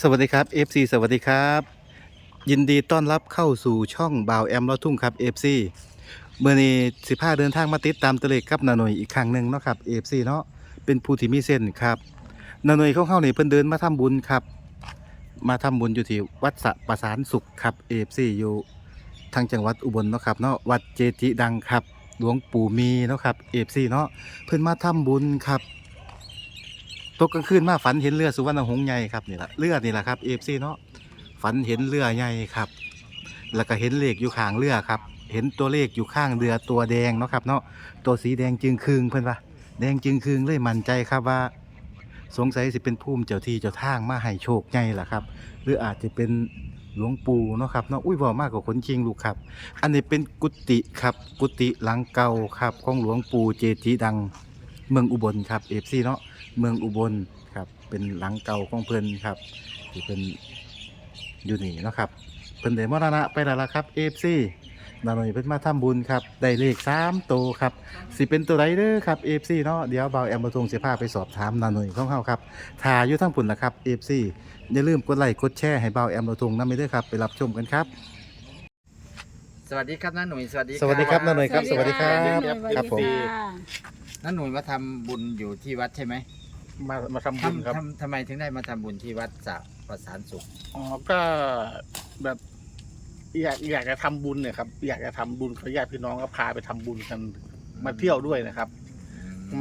สวัสดีครับ FC สวัสดีครับ ยินดีต้อนรับเข้าสู่ช่องบ่าวแอมลอทุ่งครับ FC เมื่อนี้สิพาเดินทางมาติดตามตัวเลขกับนาหน่อยอีกครั้งหนึ่งเนาะครับ FC เนาะเป็นผู้ที่มีเส้นครับนาหน่อยเข้าๆนี่เพิ่นเดินมาทำบุญครับ มาทำบุญอยู่ที่วัดสะประสานสุขครับ FC อยู่ทางจังหวัดอุบลเนาะครับเนาะวัดเจจิดังครับหลวงปู่มีเนาะครับ FC เนาะเพิ่นมาทำบุญครับ ตกกลางคืนมาฝันเห็นเรือสุวรรณหงส์ใหญ่ครับนี่แหละเรือนี่แหละครับเอฟซีเนาะฝันเห็นเรือใหญ่ครับ แล้วก็เห็นเลขอยู่ข้างเรือครับ เห็นตัวเลขอยู่ข้างเรือตัวแดงเนาะครับเนาะตัวสีแดงจึงคืงเพื่อนว่าแดงจึงคืงเลยมั่นใจครับว่า สงสัยสิเป็นภูมิเจ้าที่เจ้าทางมาให้โชคใหญ่ล่ะครับ หรืออาจจะเป็นหลวงปู่เนาะครับเนาะอุ้ยบอกมากกว่าคนจริงลูกครับ อันนี้เป็นกุฏิครับ กุฏิหลังเก่าครับของหลวงปู่เจติดัง เมืองอุบลครับเอฟซีเนาะเมืองอุบลครับเป็นหลังเก่าของเพิ่นครับที่เพิ่นอยู่นี่เนาะครับเพิ่นได้มรณะไปแล้วล่ะครับเอฟซีนาหน่อยเพิ่นมาทำบุญครับได้เลข3โตวครับสิเป็นตัวใดเด้อครับเอฟซีเนาะเดี๋ยวเบาแอมบะทงสิพาไปสอบถามนาหน่อยของเฮาครับถ่ายอยู่ทั้งปุ่นล่ะครับเอฟซีอย่าลืมกดไลค์กดแชร์ให้เบาแอมบะทงนำไปด้วยครับไปรับชมกันครับสวัสดีครับน้าหนุ่ยสวัสดีสวัสดีครับน้าหน่อยครับสวัสดีครับ สวัสดีครับ ครับผม น้าหนุ่ยมาทำบุญอยู่ที่วัดใช่ไหมมามาทำบุญครับทำทำทำไมถึงได้มาทำบุญที่วัดสระประสานสุข อ๋อ ก็แบบอยากอยากจะทำบุญเนี่ยครับ อยากจะทำบุญเขาญาติพี่น้องก็พาไปทำบุญกัน มาเที่ยวด้วยนะครับ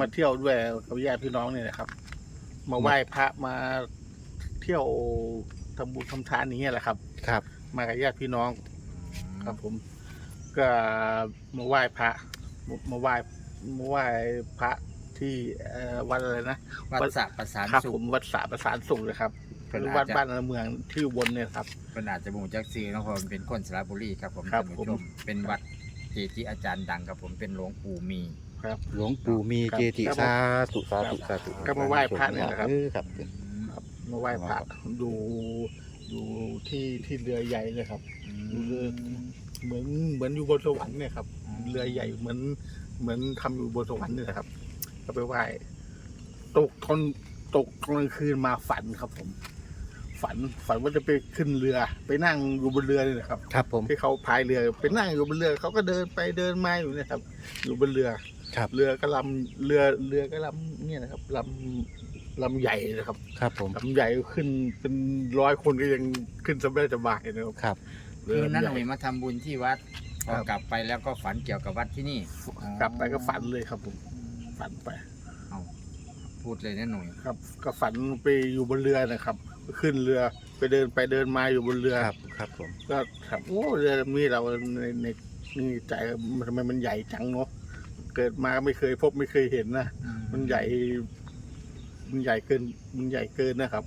มาเที่ยวด้วยกับญาติพี่น้องเนี่ยนะครับ มาไหว้พระมาเที่ยวทำบุญทำทานอย่างเงี้ยแหละครับ ครับ มากับญาติพี่น้องครับผม ก็มาไหว้พระมามาไหว้มา ไหว้พระที่เอ่อวัดอะไรนะวัดสระประสานครับสุผขมวัดสาประสานสุขเลยครับเป็นหรืออาวัดจจะบ้านเมืองที่อุบนเนี่ยครับเป็นอาจจะบูจักซีเนาะเพราะมันเป็นคนสระบุรีครับผมครับท่านผู้ชผม มเป็นวัดเกจิอาจารย์ดังครับผมเป็นหลวงปู่มี ครับ หลวงปู่มีครับเจติสาธุสาธุสาธุก็มาไหว้พระเนี่ยนะครับ เออครับ ครับมาไหว้พระดูดูที่ที่เรือใหญ่เลยครับดูเรือ เหมือนเหมือนอยู่บนสวรรค์เนี่ยครับ เรือใหญ่เหมือน เหมือนทำอยู่บนสวรรค์เนี่ยนะครับ ก็ไปไหว้ตกตอนตกกลางคืนมาฝันครับ ผม ฝันฝันว่าจะไปขึ้นเรือ ไปนั่งอยู่บนเรือนี่นะครับ ครับ ผมที่เขาพายเรือไปนั่งอยู่บนเรือเขาก็เดินไปเดินมาอยู่เนะครับ อยู่บนเรือครับ เรือก็ลำเรือเรือก็ลำเนี่ยนะครับลำลำใหญ่นะครับ ครับ ผมลำใหญ่ขึ้นเป็นร้อยคนก็ยังขึ้นสบายสบายนะครับครับ เรืคืออน้าหลำนุ่ใหยญ่มาทำบุญที่วัด พอครับ กลับไปแล้วก็ฝันเกี่ยวกับวัดที่นี่ กลับไปก็ฝันเลยครับผมฝันไป เอาพูดเลยน้าหนุ่ยครับก็ฝันไปอยู่บนเรือนะครับ ขึ้นเรือไปเดินไปเดินมาอยู่บนเรือครับครับผม ก็ครับโอ้เรือลำนี้เราในในนี่ใจมันทำไมมันใหญ่จังเนาะเกิดมาไม่เคยพบไม่เคยเห็นนะมันใหญ่ มันใหญ่เกินมันใหญ่เกินนะครับ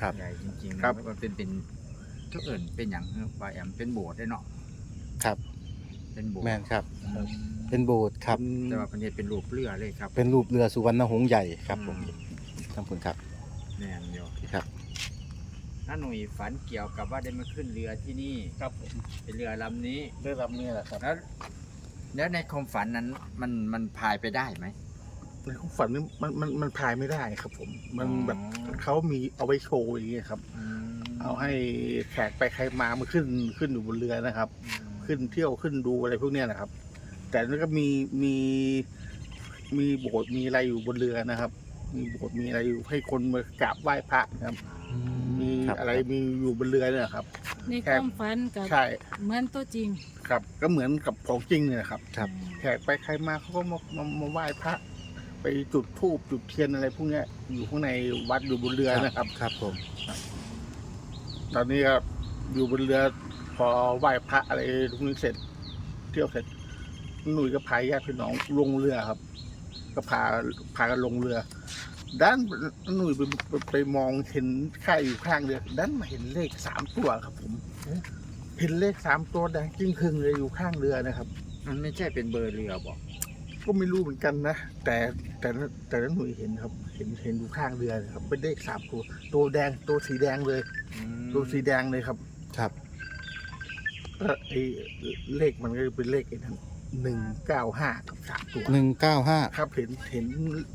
ครับ ใหญ่จริงๆครับ มันเป็นเป็นก็เอิ่นเป็นอย่างเออว่าแอมเป็นโบสถ์ได้เนาะครับ เป็นโบสถ์แม่นครับอืมเป็นโบสถ์ครับ แต่ว่าประเทศเป็นรูปเรือเลยครับเป็นรูปเรือสุวรรณหงส์ใหญ่ครับผมอืมท่านผู้ครับแน่นอยู่ครับ น้าหนุ่ยฝันเกี่ยวกับว่าได้มาขึ้นเรือที่นี่ครับผมเป็นเรือลำนี้เรือลำนี้แหละครับแล้วแล้วในความฝันนั้นมันมันพายไปได้ไหมในความฝันนี่มันมันมันพายไม่ได้ครับ ผม มันอ๋อแบบเขามีเอาไว้โชว์อย่างเงี้ยครับอืมเอาให้แขกไปใครมามาขึ้นขึ้นอยู่บนเรือนะครับ อืม ขึ้นเที่ยวขึ้นดูอะไรพวกเนี้ยนะครับ แต่นั่นก็มีมีมีโบสถ์มีอะไรอยู่บนเรือนะครับ มีโบสถ์มีอะไรอยู่ให้คนมากราบไหว้พระนะครับ มีครับ อะไรมีอยู่บนเรือเนี่ยครับ ในความฝันกับใช่เหมือนตัวจริงครับ ก็เหมือนกับของจริงเนี่ยนะครับ ครับ แขกไปใครมาเขาก็มามามาไหว้พระ ไปจุดธูปจุดเทียนอะไรพวกเนี้ยอยู่ข้างในวัดอยู่บนเรือนะครับ ครับผม ตอนนี้ก็อยู่บนเรือ พอไหว้พระอะไรทุกนี้เสร็จ เที่ยวเสร็จหนุ่ยก็พายญาติพี่น้องลงเรือครับ ก็พาพากันลงเรือ ด้านหนุ่ยไปไปไปมองเห็นค่ายอยู่ข้างเรือด้านมาเห็นเลขสามตัวครับ ผมเห็นเลขสามตัวแดงจิ้งคึงเลยอยู่ข้างเรือนะครับ มันไม่ใช่เป็นเบอร์เรือบอกก็ไม่รู้เหมือนกันนะแต่แต่ละแต่ละหน่วยเห็นครับ เห็นเห็นอยู่ข้างเรือนะครับ เป็นเลขสามตัว ตัวแดงตัวสีแดงเลยอืมตัวสีแดงเลยครับ ครับ ก็ไอ้เลขมันก็เป็นเลขไอ้นั้นหนึ่งเก้าห้ากับสามตัวหนึ่งเก้าห้า ครับเห็นเห็น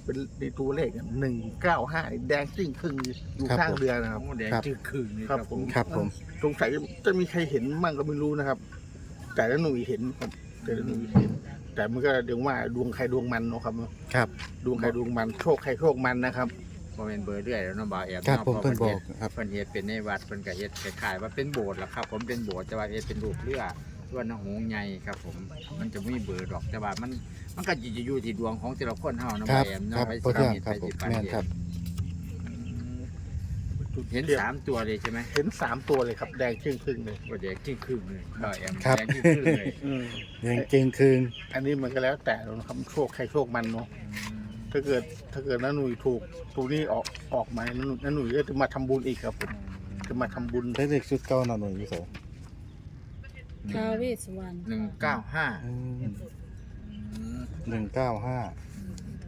เป็นในตัวเลขหนึ่งเก้าห้าแดงซิ่งครึ่งอยู่ครับข้างผม เรือนะครับโอ้แดงครับ จืดครึ่งนี่คครัรับบผม ครับผม สงสัยจะมีใครเห็นมั่งก็ไม่รู้นะครับ แต่ละหนุ่ยเห็นครับแต่ละหนุ่ยเห็น แต่มันก็เดี๋ยวว่าดวงใครดวงมันเนาะครับ ครับ ดวงใครดวงมันโชคใครโชคมันนะครับ บ่แม่นเบอร์เรื่อยแล้วเนาะบ่าวแอมครับเนาะผมเพิ่นบอกพราะครับ เพิ่นเฮ็ดเป็นในวัดเพิ่นก็เฮ็ดคล้ายๆว่าเป็นโบสถ์ล่ะครับ ผมเป็นโบสถ์แต่ว่าเฮ็ดเป็นรูปเรือส่วนหงส์ใหญ่ครับ ผม มันจะไม่มีเบอร์ดอกแต่ว่ามันมันก็จะอยู่ที่ดวงของแต่ละคนเฮาเนาะคบ่ารับวแอมคเนาะรับไปพอเที่ยงสิครับผมไปสิแม่นครับ เห็นสามตัวเลยใช่ไหมเห็นสามตัวเลยครับแดงครึ่งครึ่งๆเลยบ่แดงครึ่งๆเลยบ่าวแอมครับ แดงครึ่งๆเลยแดงเก่งคืนอันนี้มันก็แล้วแต่นะครับโชคใครโชคมันเนาะ ถ้าเกิดถ้าเกิดน้าหนุ่ยถูกตัวนี้ออกออกมาน้าหนุ่ยน้าหนุ่ยก็จะมาทำบุญอีกครับผมจะมาทำบุญ ได้เลขชุดเก้าหน่อยหน่อยพี่โสท้าวเวสสวรรณหนึ่งเก้าห้าหนึ่งเก้าห้า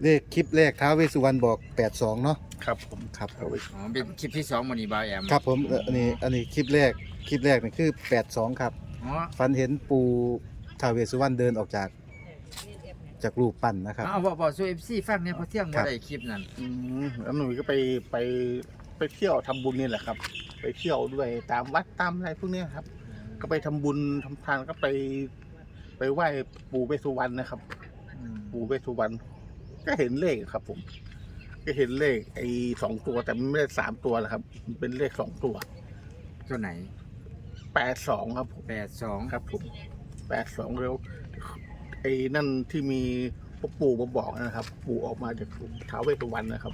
เลขคลิปแรกท้าวเวสสุวรรณบอกแปดสองเนาะครับผมครับเอาไว้อ๋อเป็นคลิปที่สองมันนี่บ่าวแอมครับผมเอ่ออันนี้อันนี้คลิปแรกคลิปแรกนี่คือแปดสองครับอ๋อฝันเห็นปูท้าวเวสสุวรรณเดินออกจาก จากรูปปั้นนะครับเอาบอกบอกสู่ FC ฟังเนี่ยเพอเที่ยงครับ่บได้คลิปนั้นอืมแล้วหนุ่ยก็ไปไปไปเที่ยวทำบุญนี่แหละครับ ไปเที่ยวด้วยตามวัดตามอะไรพวกเนี้ยครับ ก็ไปทำบุญทำทานก็ไป ไปไหว้ปู่เวสสุวรรณนะครับ ปู่เวสสุวรรณก็เห็นเลขครับ ผม ก็เห็นเลข ไอ้สองตัวแต่มันไม่ได้สามตัวนะครับมันเป็นเลขสองตัวตัวไหนแปดสองครับผมแปดสองครับผมแปดสองเร็วไอ้นั่นที่มีพ่อปู่มาบอกนะครับ ปู่ออกมาจากท้าวเวสสุวรรณนะครับ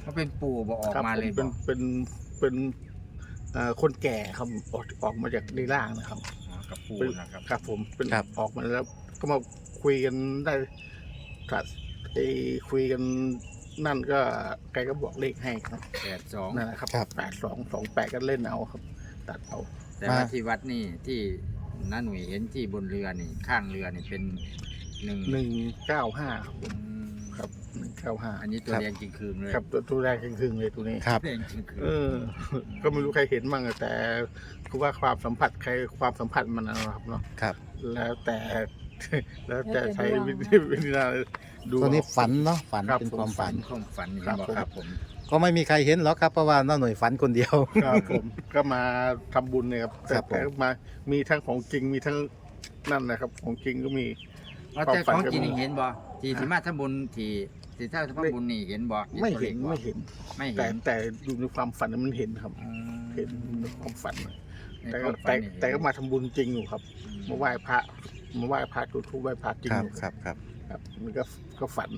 เขาเป็นปู่บอกออกครับมาเลยผบเป็นอกเป็นเป็นเอ่อคนแก่ครับออกออกมาจากในร่างนะครับ อ๋อกับปู่นะครับ ครับผมเป็นครับ ออกมาแล้วก็มาคุยกันได้ถัดไอ้คุยกันนั่นก็แกก็บอกเลขให้ครับแปดสองนั่นแหละครับครับ แปดสองสองแปดก็เล่นเอาครับ ตัดเอาแต่ว่ามา ที่วัดนี่ที่ น้าหนุ่ยเห็นที่บนเรือนี่ ข้างเรือนี่เป็นหนึ่งหนึ่งเก้าห้าครับผอืมมครับหนึ่งเก้าห้าอันนี้ตัวครับแดงจริงคืนเลยครับตัวตัวแรกครึ่งๆเลยตัวนี้ ครับ แดงจริงคืนเออ ก็ไม่รู้ใครเห็นมั่งอะแต่คือว่าความสัมผัสใครความสัมผัสมันนะครับเนาะครับ แล้วแต่ แล้วแต่ใช้วิธีวิธีการดูตัวนี้เอา ฝันเนาะฝันครับ เป็นความฝันความฝันนี่ครับ บอกผมครับผม ก็ไม่มีใครเห็นหรอกครับเพราะว่าน้าหน่วยฝันคนเดียว ครับผมก็มาทำบุญเนี่ยครับแต่ครับผม แต่มามีทั้งของจริงมีทั้งนั่นนะครับ ของจริงก็มีเอาแต่ความฝันของจริงก็มีนี่เห็นบ่ที่ที่มาทำบุญที่ที่ท่าทำบุญนี่เห็นบ่ไม่ตัวลเห็นขบ่ไม่เห็น ไม่แต่เห็นแต่ดูในความฝันมันเห็นครับ อืมเห็นในความฝันในแต่คก็วามฝัแต่นนี่เห็นแต่ก็มาทำบุญจริงอยู่ครับมาไหว้พระมาไหว้พระจุดธูปไหว้พระจริงครับอยู่ครับครับ ครับมันก็ก็ฝัน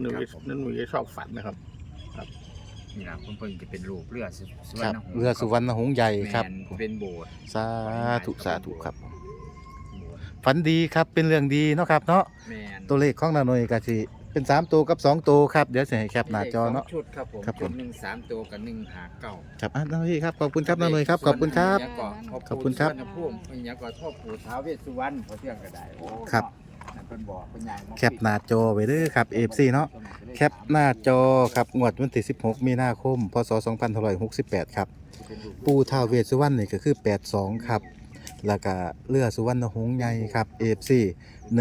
หนูนั่นหนูจะชอบฝันนะครับ นี่ล่ะเพิ่นเพิ่นจะเป็นรูปเรือสุสุวรครรับณหงส์เรือสุวรรณหงส์ใหญ่ครับ แม่นเป็นโบสถ์ สาธุสาธุครับโบสถ์ฝันดีครับเป็นเรื่องดีเนาะครับเนาะแม่น ตัวเลขของนาหน่วยก็สิเป็นสามตัวกับสองตัวครับเดี๋ยวจะให้แคปหน้าจอเนาะ ชุดครับผมครับผม ชุดหนึ่งสามตัวกับหนึ่งหาเก้าครับอะนาหน่วยครับขอบคุณครับนาหน่วยครับขอบคุณครับ ขอบคุณครับสุวรรณภูมิอันนี้ก็ทอดปู่ท้าวเวสสุวรรณพอเที่ยงก็ได้โอ้ครับนั่นเป็นบอ แคปหน้าจอไว้เด้อครับ FC เนาะแคปหน้าจอครับงวดวันที่16 มีนาคม พศ 2568 ครับ ปูท้าวเวสสุวรรณนี่ก็คือ 82 ครับ แล้วก็เรือสุวรรณหงส์ใหญ่ครับ AFC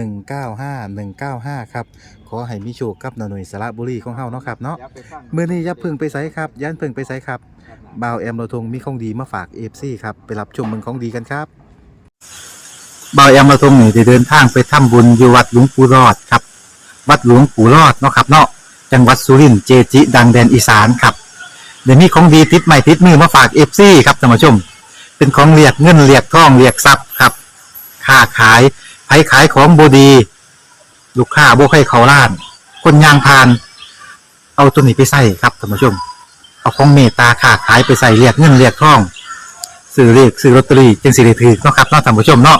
195 195 ครับ ขอให้มีโชคกับนาหน่วยสระบุรีของเฮาเนาะครับเนาะมื้อนี้อย่าเพึ่งไปไสครับย่านเพึ่งไปไสครับบ่าวแอมเราทงมีของดีมาฝาก AFC ครับไปรับชมเมืองของดีกันครับ เบาแอมเราทงนี่ได้เดินทางไปทำบุญอยู่วัดหลวงปู่รอดครับ วัดหลวงปู่รอดเนาะครับเนาะจังหวัดสุรินทร์เจจิ ดังแดนอีสานครับเดี๋ยวนี้ของดีติดใหม่ติดมือมาฝาก FC ครับท่านผู้ชม เป็นของเรียกเงินเรียกทองเรียกทรัพย์ครับค้าขายไผขายของบดี ลูกค้าโบใครเขาล้าน คนยางพาน เอาตัวนี้ไปใส่ครับท่านผู้ชม เอาของเมตตาค้าขายไปใส่เรียกเงินเรียกทองซื้อเรียกซื้อลอตเตอรี่จึงสิได้ถือเนาะครับเนาะท่านผู้ชมเนาะ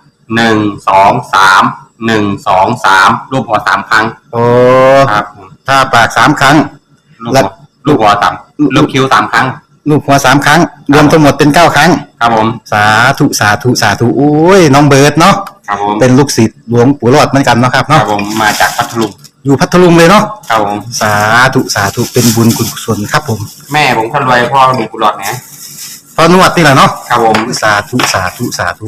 หนึ่งสองสามหนึ่งสองสามรูปหัวสามครั้งโอ้ครับผมถ้าปากสามครั้งลูกแล้หัววลูกหัวสามลูกคิ้วสามครั้ง ลูกหัวสามครั้ง รวมทั้งหมดเป็นเก้าครั้ง ครับผมสาธุสาธุสาธุโอ้ยน้องเบิร์ดเนาะครับผมเป็นลูกศิษย์หลวงปู่รอดเหมือนกันเนาะครับครัเนาะบผมมาจากพัทลุงอยู่พัทลุงเลยเนาะครับผมสาธุสาธุเป็นบุญกุศลครับผมแม่ผมคนรวยพ่อมีกุหลาบนะพอนวดนี่แหละเนาะครับผมสาธุสาธุสาธุ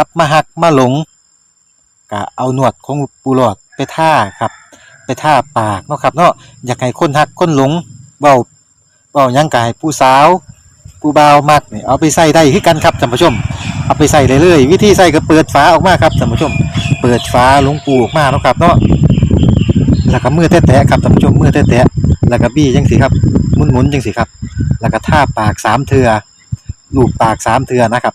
กลับมาหักมาหลงก็เอาหนวดของปูหลอดไปท่าครับ ไปท่าปากเนาะครับเนาะอยากให้คนหักคนหลงเบาเบายังกายผู้สาวผู้บ่าวมักนี่เอาไปใส่ได้คือกันครับท่านผู้ชม เอาไปใส่เลยเลยวิธีใส่ก็เปิดฝาออกมาครับท่านผู้ชม เปิดฝาหลวงปูออกมาเนาะครับเนาะแล้วก็มือแตะๆครับท่านผู้ชมมือแตะๆแล้วก็บี้จังสิครับหมุนๆจังสิครับ แล้วก็ท่าปากสามเทือลูบปากสามเทือนะครับ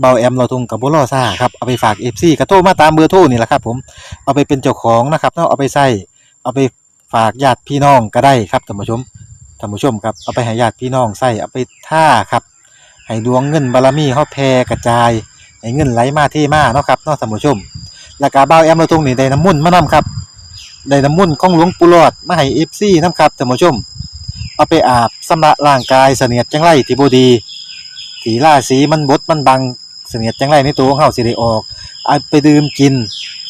เบาแอมเราทงกับบุรอซ่าครับเอาไปฝากเอฟซีกระโทรมาตามเบอร์โทรนี่แหละครับ ผมเอาไปเป็นเจ้าของนะครับเนาะเอาไปใส่เอาไปฝากญาติพี่น้องก็ได้ครับท่านผู้ชมท่านผู้ชมครับเอาไปให้ญาติพี่น้องใส่เอาไปท่าครับให้ดวงเงินบารมีเขาแผ่กระจายให้เงินไหลมาเทมาเนาะครับเนาะท่านผู้ชมแล้วก็เบาแอมเราทงนี่ได้น้ำมุ่นมานํครับได้น้ำมุ่นของหลวงปู่หลอดมาให้เอฟซีนํครับท่านผู้ชม เอาไปอาบสำระร่างกายเสนียดจังไรที่บดี ถีล่าสีมันบดมันบัง เสนียดจังไรในตัวของเฮาสิได้ออกเอาไปดื่มกิน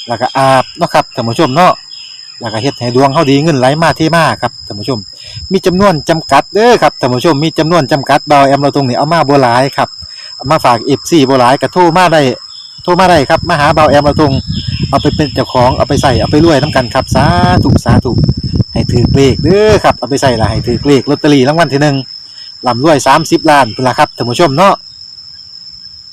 แล้วก็อาบเนาะครับท่านผู้ชมเนาะแล้วก็เฮ็ดให้ดวงเฮาดีเงินไหลมาเทมาครับท่านผู้ชม มีจำนวนจำกัดเด้อครับท่านผู้ชมมีจำนวนจำกัดเบาแอมเราตรงนี้เอามาบ่หลายครับเอามาฝาก FC บ่หลายก็โทรมาได้โทรมาได้ครับมาหาเบาแอมเราตรงเอาไปเป็นเจ้าของเอาไปใส่เอาไปรวยนํกันครับสาธุสาธุให้ถือเลขเด้อครับเอาไปใส่ละให้ถือเลขลอตเตอรี่รางวัลที่หนึ่งลำรวย30ล้านเป็นละครับท่านผู้ชมเนาะ